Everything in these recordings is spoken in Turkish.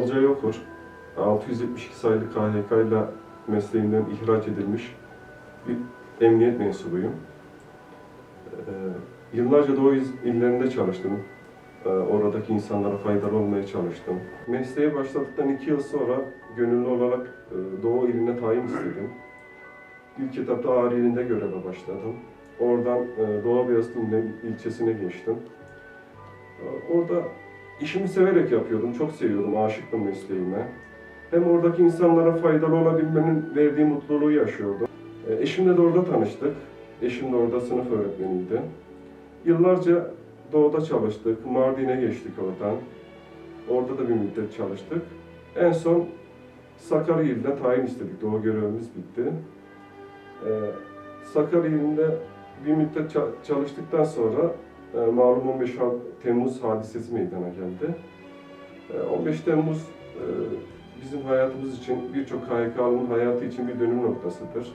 Olcay Okur, 672 sayılı KHK ile mesleğinden ihraç edilmiş bir emniyet mensubuyum. Ee, yıllarca Doğu il- illerinde çalıştım. Ee, oradaki insanlara faydalı olmaya çalıştım. Mesleğe başladıktan iki yıl sonra gönüllü olarak e, Doğu iline tayin istedim. İlk etapta Ağrı ilinde göreve başladım. Oradan e, Doğu Beyazıt ilçesine geçtim. Ee, Orada işimi severek yapıyordum, çok seviyordum, aşıktım mesleğime. Hem oradaki insanlara faydalı olabilmenin verdiği mutluluğu yaşıyordum. E, Eşimle de orada tanıştık. Eşim de orada sınıf öğretmeniydi. Yıllarca doğuda çalıştık, Mardin'e geçtik oradan. Orada da bir müddet çalıştık. En son Sakarya iline tayin istedik, doğu görevimiz bitti. E, Sakarya ilinde bir müddet ça- çalıştıktan sonra malum 15 Ha- Temmuz hadisesi meydana geldi. E, 15 Temmuz e, bizim hayatımız için, birçok KYK'lının hayatı için bir dönüm noktasıdır.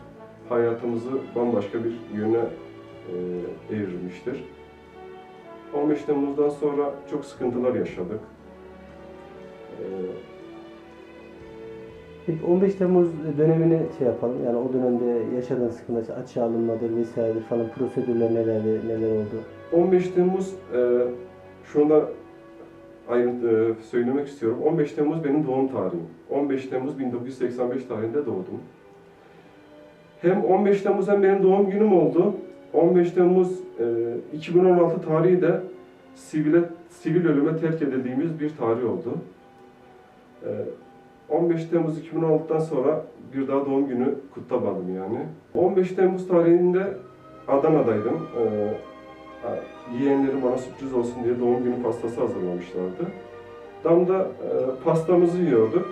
Hayatımızı bambaşka bir yöne evirmiştir. 15 Temmuz'dan sonra çok sıkıntılar yaşadık. E, Peki 15 Temmuz dönemini şey yapalım. Yani o dönemde yaşadığın sıkıntı, açığa alınmadır vesairedir falan prosedürler nelerdi, neler oldu? 15 Temmuz, e, şunu da ayrıntı e, söylemek istiyorum. 15 Temmuz benim doğum tarihim. 15 Temmuz 1985 tarihinde doğdum. Hem 15 Temmuz hem benim doğum günüm oldu. 15 Temmuz e, 2016 tarihi de sivile, sivil ölüme terk edildiğimiz bir tarih oldu. E, 15 Temmuz 2016'dan sonra bir daha doğum günü kutlamadım yani. 15 Temmuz tarihinde Adana'daydım. E, Ha, Yeğenlerim bana sürpriz olsun diye doğum günü pastası hazırlamışlardı. Damda e, pastamızı yiyorduk.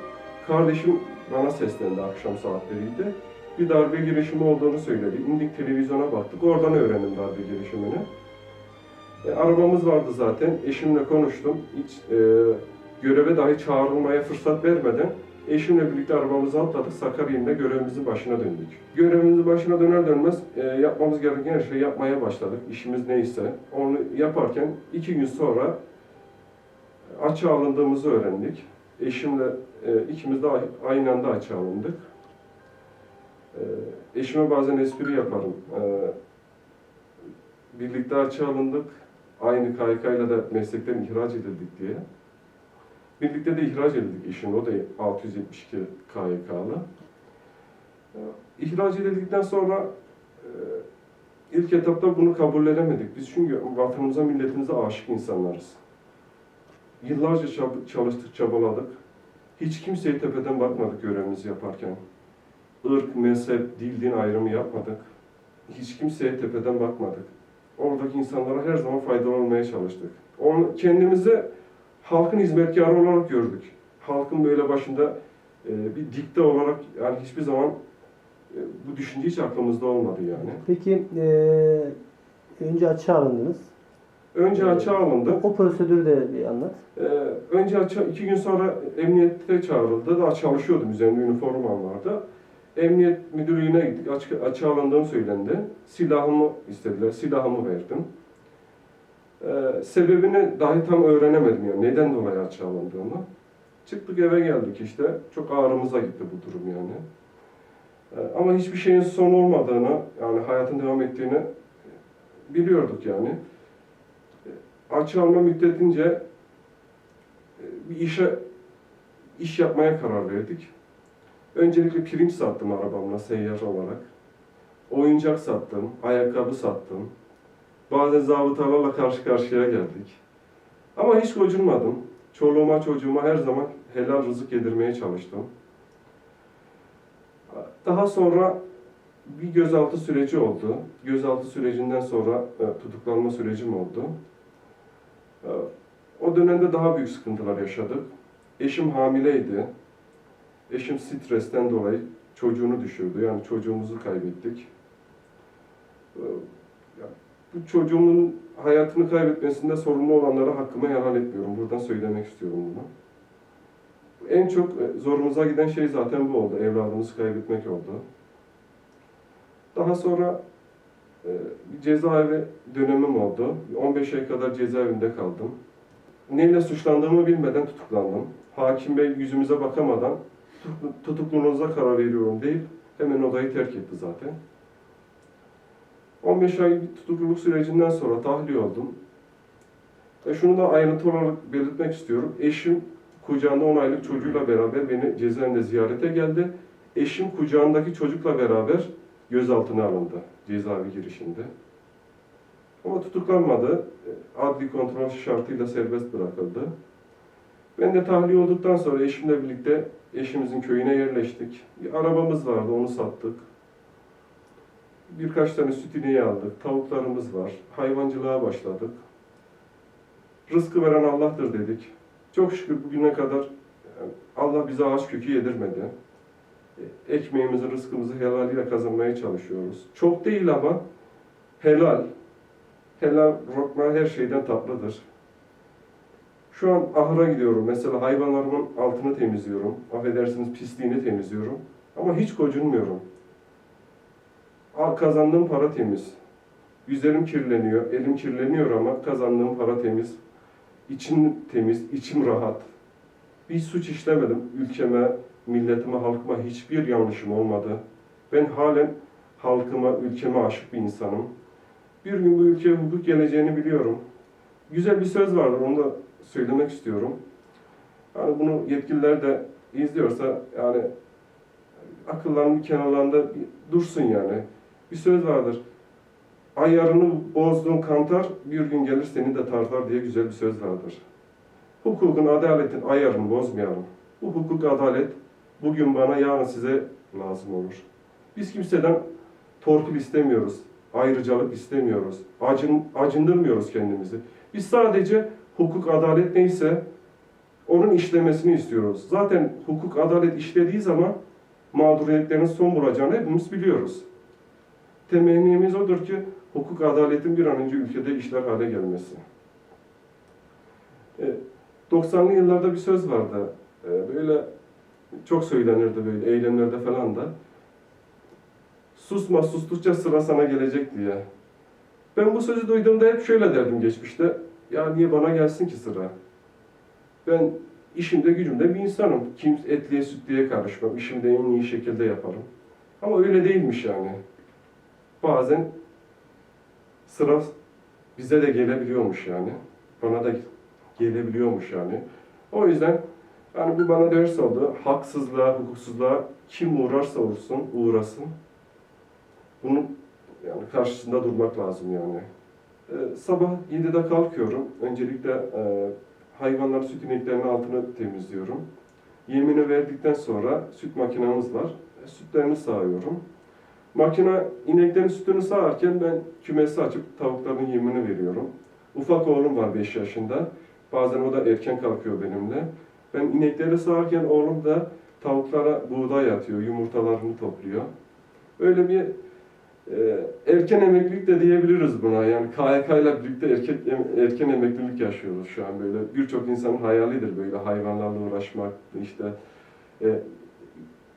Kardeşim bana seslendi akşam saatleriydi. Bir darbe girişimi olduğunu söyledi. İndik televizyona baktık. Oradan öğrendim darbe girişimini. E, arabamız vardı zaten. Eşimle konuştum. Hiç e, göreve dahi çağrılmaya fırsat vermeden eşimle birlikte arabamızı atladık. Sakarya görevimizin başına döndük. Görevimizin başına döner dönmez e, yapmamız gereken şeyi yapmaya başladık. İşimiz neyse. Onu yaparken iki gün sonra açığa alındığımızı öğrendik. Eşimle e, ikimiz de ay- aynı anda açığa alındık. E, eşime bazen espri yaparım. E, birlikte açığa alındık. Aynı KYK ile de meslekten ihraç edildik diye. Birlikte de ihraç edildik eşimle. O da 672 KYK'lı. E, İhraç edildikten sonra e, ilk etapta bunu kabullenemedik. Biz çünkü vatanımıza, milletimize aşık insanlarız. Yıllarca çalıştık, çabaladık. Hiç kimseye tepeden bakmadık görevimizi yaparken. Irk, mezhep, dil, din ayrımı yapmadık. Hiç kimseye tepeden bakmadık. Oradaki insanlara her zaman faydalı olmaya çalıştık. Onu, kendimizi halkın hizmetkarı olarak gördük. Halkın böyle başında e, bir dikte olarak yani hiçbir zaman e, bu düşünce hiç aklımızda olmadı yani. Peki eee, önce açığa alındınız. Önce açığa alındı. O prosedürü de bir anlat. Ee, önce açığa, iki gün sonra emniyete çağrıldı. Daha çalışıyordum. Üzerimde üniformam vardı. Emniyet müdürlüğüne gittik. Açık, açığa alındığım söylendi. Silahımı istediler. Silahımı verdim. Ee, sebebini dahi tam öğrenemedim yani. Neden dolayı açığa alındığımı. Çıktık eve geldik işte. Çok ağrımıza gitti bu durum yani. Ee, ama hiçbir şeyin son olmadığını, yani hayatın devam ettiğini biliyorduk yani. Ee, Açığa alma müddetince e, bir işe iş yapmaya karar verdik. Öncelikle pirinç sattım arabamla seyyar olarak. Oyuncak sattım, ayakkabı sattım. Bazen zabıtalarla karşı karşıya geldik. Ama hiç gocunmadım. Çoluğuma çocuğuma her zaman helal rızık yedirmeye çalıştım. Daha sonra bir gözaltı süreci oldu. Gözaltı sürecinden sonra e, tutuklanma sürecim oldu. E, o dönemde daha büyük sıkıntılar yaşadık. Eşim hamileydi. Eşim stresten dolayı çocuğunu düşürdü. Yani çocuğumuzu kaybettik. Ya Bu çocuğumun hayatını kaybetmesinde sorumlu olanlara hakkımı helal etmiyorum. Buradan söylemek istiyorum bunu. En çok e, zorumuza giden şey zaten bu oldu. Evladımızı kaybetmek oldu. Daha sonra e, cezaevi dönemim oldu. 15 ay kadar cezaevinde kaldım. neyle suçlandığımı bilmeden tutuklandım. Hakim bey yüzümüze bakamadan tutuklu- tutukluğunuza karar veriyorum deyip hemen odayı terk etti zaten. 15 ay tutukluluk sürecinden sonra tahliye oldum. Ve şunu da ayrıntı olarak belirtmek istiyorum. Eşim kucağında 10 aylık çocuğuyla beraber beni cezaevinde ziyarete geldi. Eşim kucağındaki çocukla beraber gözaltına alındı cezaevi girişinde. Ama tutuklanmadı. Adli kontrol şartıyla serbest bırakıldı. Ben de tahliye olduktan sonra eşimle birlikte eşimizin köyüne yerleştik. Bir arabamız vardı, onu sattık. Birkaç tane süt ineği aldık, tavuklarımız var. Hayvancılığa başladık. Rızkı veren Allah'tır dedik. Çok şükür bugüne kadar yani Allah bize ağaç kökü yedirmedi. E, Ekmeğimizi, rızkımızı helaliyle kazanmaya çalışıyoruz. Çok değil ama helal. Helal lokma her şeyden tatlıdır. Şu an ahıra gidiyorum. Mesela hayvanlarımın altını temizliyorum. Affedersiniz pisliğini temizliyorum. Ama hiç gocunmuyorum. Kazandığım para temiz. Yüzlerim kirleniyor, elim kirleniyor ama kazandığım para temiz. İçim temiz, içim rahat. Bir suç işlemedim. Ülkeme, milletime, halkıma hiçbir yanlışım olmadı. Ben halen halkıma, ülkeme aşık bir insanım. Bir gün bu ülkeye hukuk geleceğini biliyorum. Güzel bir söz vardır, onu da söylemek istiyorum. Yani bunu yetkililer de izliyorsa yani akıllarının kenarlarında dursun yani. Bir söz vardır. Ayarını bozduğun kantar bir gün gelir seni de tartar diye güzel bir söz vardır. Hukukun, adaletin ayarını bozmayalım. Bu hukuk, adalet bugün bana, yarın size lazım olur. Biz kimseden torpil istemiyoruz, ayrıcalık istemiyoruz, acın, acındırmıyoruz kendimizi. Biz sadece hukuk, adalet neyse onun işlemesini istiyoruz. Zaten hukuk, adalet işlediği zaman mağduriyetlerin son bulacağını hepimiz biliyoruz. Temennimiz odur ki hukuk, adaletin bir an önce ülkede işler hale gelmesi. E, 90'lı yıllarda bir söz vardı. E, Böyle çok söylenirdi böyle eylemlerde falan da. Susma sustukça sıra sana gelecek diye. Ben bu sözü duyduğumda hep şöyle derdim geçmişte. Ya niye bana gelsin ki sıra? Ben işimde gücümde bir insanım. Kim etliye sütliye karışmam. İşimi de en iyi şekilde yaparım. Ama öyle değilmiş yani. Bazen sıra bize de gelebiliyormuş yani. Bana da gelebiliyormuş yani. O yüzden yani bu bana ders oldu. Haksızlığa, hukuksuzluğa kim uğrarsa uğrasın, uğrasın. Bunun yani karşısında durmak lazım yani. Ee, sabah 7'de kalkıyorum. Öncelikle e, hayvanlar süt ineklerinin altını temizliyorum. Yemini verdikten sonra süt makinamız var. E, sütlerini sağıyorum. Makine ineklerin sütünü sağarken ben kümesi açıp tavukların yemini veriyorum. Ufak oğlum var 5 yaşında. Bazen o da erken kalkıyor benimle. Ben inekleri sağarken oğlum da tavuklara buğday atıyor, yumurtalarını topluyor. Öyle bir e, erken emeklilik de diyebiliriz buna. Yani KYK ile birlikte erken, erken emeklilik yaşıyoruz şu an böyle. Birçok insanın hayalidir böyle hayvanlarla uğraşmak, işte e,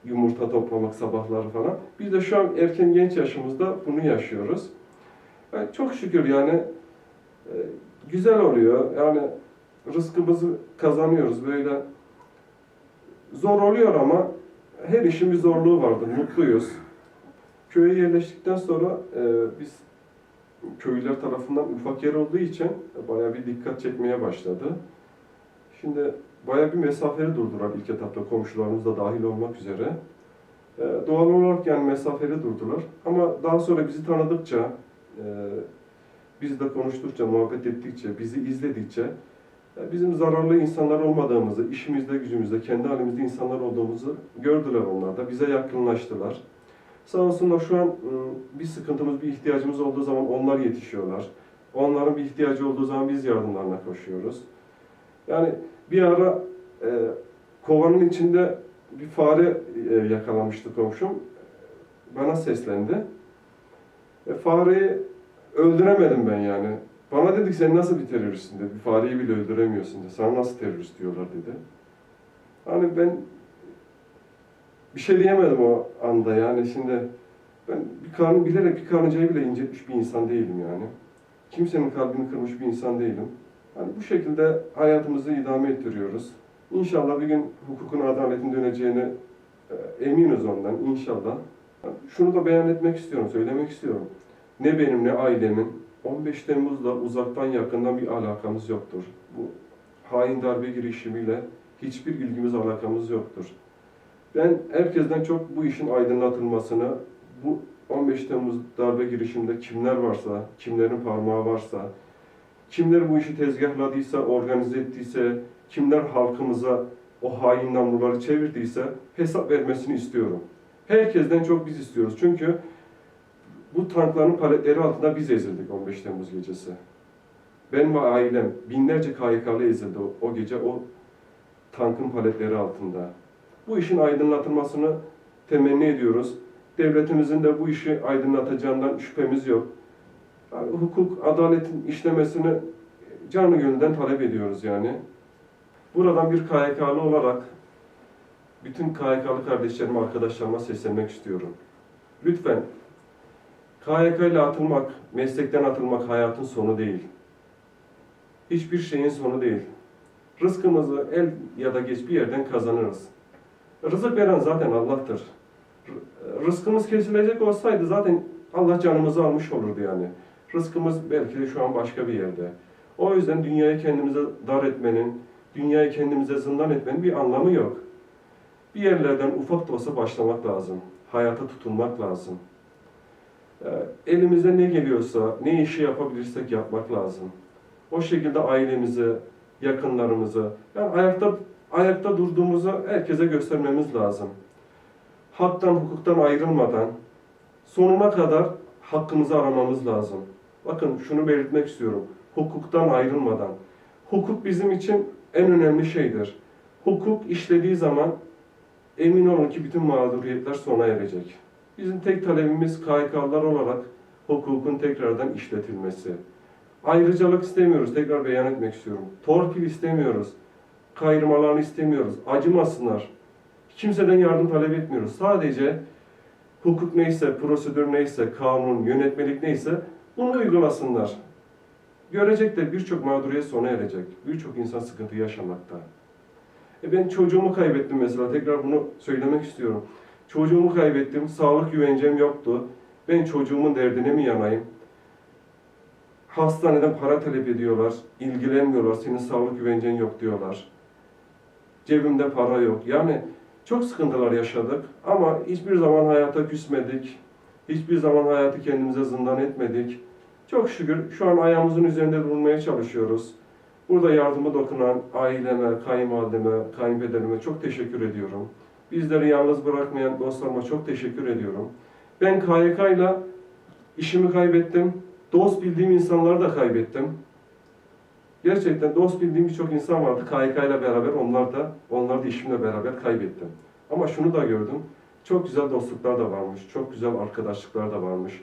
yumurta toplamak sabahları falan. Biz de şu an erken genç yaşımızda bunu yaşıyoruz. Yani çok şükür yani e, güzel oluyor. Yani rızkımızı kazanıyoruz böyle. Zor oluyor ama her işin bir zorluğu vardır. Mutluyuz. Köye yerleştikten sonra e, biz köylüler tarafından ufak yer olduğu için bayağı bir dikkat çekmeye başladı. Şimdi bayağı bir mesafeli durdular ilk etapta komşularımız da dahil olmak üzere. E, doğal olarak yani mesafeli durdular. Ama daha sonra bizi tanıdıkça, e, bizle konuştukça, muhabbet ettikçe, bizi izledikçe e, bizim zararlı insanlar olmadığımızı, işimizde, gücümüzde, kendi halimizde insanlar olduğumuzu gördüler onlar da. Bize yakınlaştılar. Sağ olsunlar şu an ıı, bir sıkıntımız, bir ihtiyacımız olduğu zaman onlar yetişiyorlar. Onların bir ihtiyacı olduğu zaman biz yardımlarına koşuyoruz. Yani bir ara e, kovanın içinde bir fare e, yakalamıştı komşum. Bana seslendi. E, fareyi öldüremedim ben yani. Bana dedi ki sen nasıl bir teröristsin dedi. Bir fareyi bile öldüremiyorsun dedi. Sana nasıl terörist diyorlar dedi. Hani ben bir şey diyemedim o anda yani şimdi ben bir karnı bilerek bir karıncayı bile incitmiş bir insan değilim yani. Kimsenin kalbini kırmış bir insan değilim. Hani bu şekilde hayatımızı idame ettiriyoruz. İnşallah bir gün hukukun adaletin döneceğine e, eminiz ondan inşallah. Şunu da beyan etmek istiyorum, söylemek istiyorum. Ne benim ne ailemin 15 Temmuz'la uzaktan yakından bir alakamız yoktur. Bu hain darbe girişimiyle hiçbir ilgimiz alakamız yoktur. Ben herkesten çok bu işin aydınlatılmasını, bu 15 Temmuz darbe girişiminde kimler varsa, kimlerin parmağı varsa, kimler bu işi tezgahladıysa, organize ettiyse, kimler halkımıza o hain namluları çevirdiyse hesap vermesini istiyorum. Herkesten çok biz istiyoruz. Çünkü bu tankların paletleri altında biz ezildik 15 Temmuz gecesi. Ben ve ailem binlerce KYK'lı ezildi o, o gece o tankın paletleri altında. Bu işin aydınlatılmasını temenni ediyoruz. Devletimizin de bu işi aydınlatacağından şüphemiz yok. Hukuk, adaletin işlemesini canı gönülden talep ediyoruz yani. Buradan bir KYK'lı olarak bütün KYK'lı kardeşlerime, arkadaşlarıma seslenmek istiyorum. Lütfen KYK ile atılmak, meslekten atılmak hayatın sonu değil. Hiçbir şeyin sonu değil. Rızkımızı el ya da geç bir yerden kazanırız. Rızık veren zaten Allah'tır. Rızkımız kesilecek olsaydı zaten Allah canımızı almış olurdu yani. Rızkımız belki de şu an başka bir yerde. O yüzden dünyayı kendimize dar etmenin, dünyayı kendimize zindan etmenin bir anlamı yok. Bir yerlerden ufak da olsa başlamak lazım. Hayata tutunmak lazım. Ee, Elimize ne geliyorsa, ne işi yapabilirsek yapmak lazım. O şekilde ailemizi, yakınlarımızı, yani ayakta ayakta durduğumuzu herkese göstermemiz lazım. Haktan, hukuktan ayrılmadan sonuna kadar hakkımızı aramamız lazım. Bakın şunu belirtmek istiyorum. Hukuktan ayrılmadan. Hukuk bizim için en önemli şeydir. Hukuk işlediği zaman emin olun ki bütün mağduriyetler sona erecek. Bizim tek talebimiz KYK'lılar olarak hukukun tekrardan işletilmesi. Ayrıcalık istemiyoruz, tekrar beyan etmek istiyorum. Torpil istemiyoruz. Kayırmalarını istemiyoruz. Acımasınlar. Kimseden yardım talep etmiyoruz. Sadece hukuk neyse, prosedür neyse, kanun, yönetmelik neyse bunu uygulasınlar. Görecekler birçok mağduriyet sona erecek. Birçok insan sıkıntı yaşamakta. E ben çocuğumu kaybettim mesela. Tekrar bunu söylemek istiyorum. Çocuğumu kaybettim. Sağlık güvencem yoktu. Ben çocuğumun derdine mi yanayım? Hastaneden para talep ediyorlar. ilgilenmiyorlar. Senin sağlık güvencen yok diyorlar. Cebimde para yok. Yani çok sıkıntılar yaşadık ama hiçbir zaman hayata küsmedik. Hiçbir zaman hayatı kendimize zindan etmedik. Çok şükür şu an ayağımızın üzerinde durmaya çalışıyoruz. Burada yardımı dokunan aileme, kayınvalideme, kayınpederime çok teşekkür ediyorum. Bizleri yalnız bırakmayan dostlarıma çok teşekkür ediyorum. Ben KYK ile işimi kaybettim. Dost bildiğim insanları da kaybettim. Gerçekten dost bildiğim birçok insan vardı. KYK ile beraber onlar da, onlar da işimle beraber kaybettim. Ama şunu da gördüm. Çok güzel dostluklar da varmış. Çok güzel arkadaşlıklar da varmış.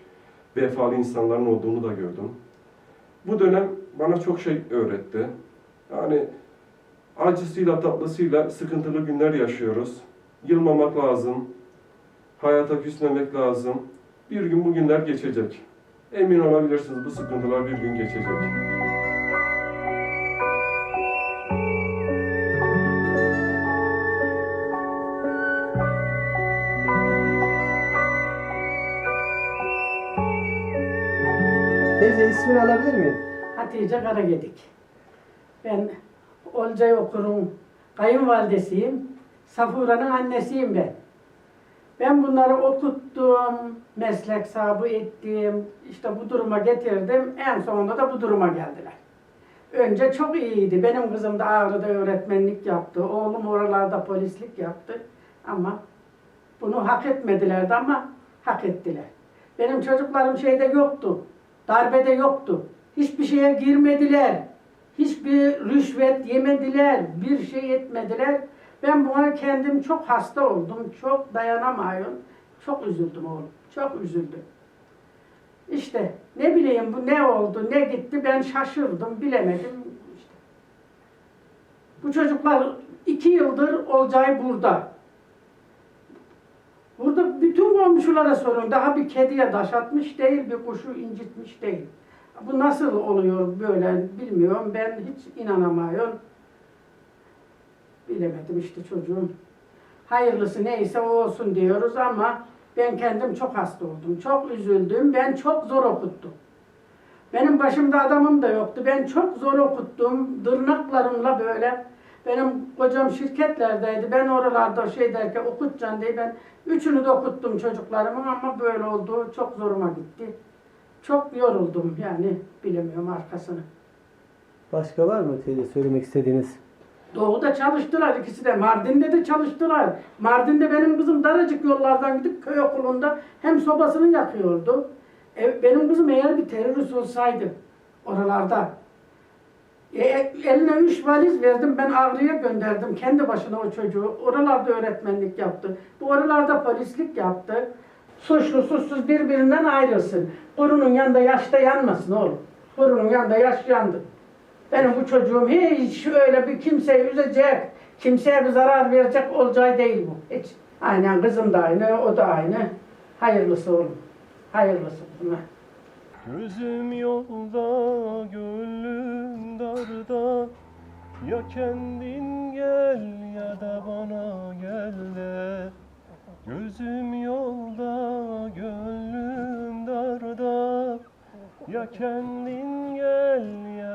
Vefalı insanların olduğunu da gördüm. Bu dönem bana çok şey öğretti. Yani acısıyla tatlısıyla sıkıntılı günler yaşıyoruz. Yılmamak lazım. Hayata küsmemek lazım. Bir gün bu günler geçecek. Emin olabilirsiniz bu sıkıntılar bir gün geçecek. Teyze ismini alabilir miyim? Hatice Karagedik. Ben Olcay Okur'un kayınvalidesiyim. Safura'nın annesiyim ben. Ben bunları okuttum, meslek sahibi ettim, işte bu duruma getirdim. En sonunda da bu duruma geldiler. Önce çok iyiydi. Benim kızım da Ağrı'da öğretmenlik yaptı. Oğlum oralarda polislik yaptı. Ama bunu hak etmedilerdi ama hak ettiler. Benim çocuklarım şeyde yoktu. Darbede yoktu. Hiçbir şeye girmediler. Hiçbir rüşvet yemediler. Bir şey etmediler. Ben buna kendim çok hasta oldum. Çok dayanamıyorum. Çok üzüldüm oğlum. Çok üzüldüm. İşte ne bileyim bu ne oldu, ne gitti ben şaşırdım, bilemedim. İşte. Bu çocuklar iki yıldır Olcay burada. Komşulara sorun. Daha bir kediye taş atmış değil, bir kuşu incitmiş değil. Bu nasıl oluyor böyle bilmiyorum. Ben hiç inanamıyorum. Bilemedim işte çocuğum. Hayırlısı neyse o olsun diyoruz ama ben kendim çok hasta oldum. Çok üzüldüm. Ben çok zor okuttum. Benim başımda adamım da yoktu. Ben çok zor okuttum. Tırnaklarımla böyle. Benim kocam şirketlerdeydi. Ben oralarda şey derken okutacaksın diye ben üçünü de okuttum çocuklarımın ama böyle oldu. Çok zoruma gitti. Çok yoruldum yani bilemiyorum arkasını. Başka var mı teyze söylemek istediğiniz? Doğu'da çalıştılar ikisi de. Mardin'de de çalıştılar. Mardin'de benim kızım daracık yollardan gidip köy okulunda hem sobasını yakıyordu. E, benim kızım eğer bir terörist olsaydı oralarda e, eline üç valiz verdim ben Ağrı'ya gönderdim kendi başına o çocuğu. Oralarda öğretmenlik yaptı. Bu oralarda polislik yaptı. Suçlu suçsuz birbirinden ayrılsın. Kurunun yanında yaşta yanmasın oğlum. Kurunun yanında yaş yandı. Benim bu çocuğum hiç öyle bir kimseyi üzecek, kimseye bir zarar verecek olacağı değil bu. Hiç. Aynen kızım da aynı, o da aynı. Hayırlısı oğlum. Hayırlısı buna. Gözüm yolda, gönlüm darda. Ya kendin gel ya da bana gel de Gözüm yolda, gönlüm darda. Ya kendin gel ya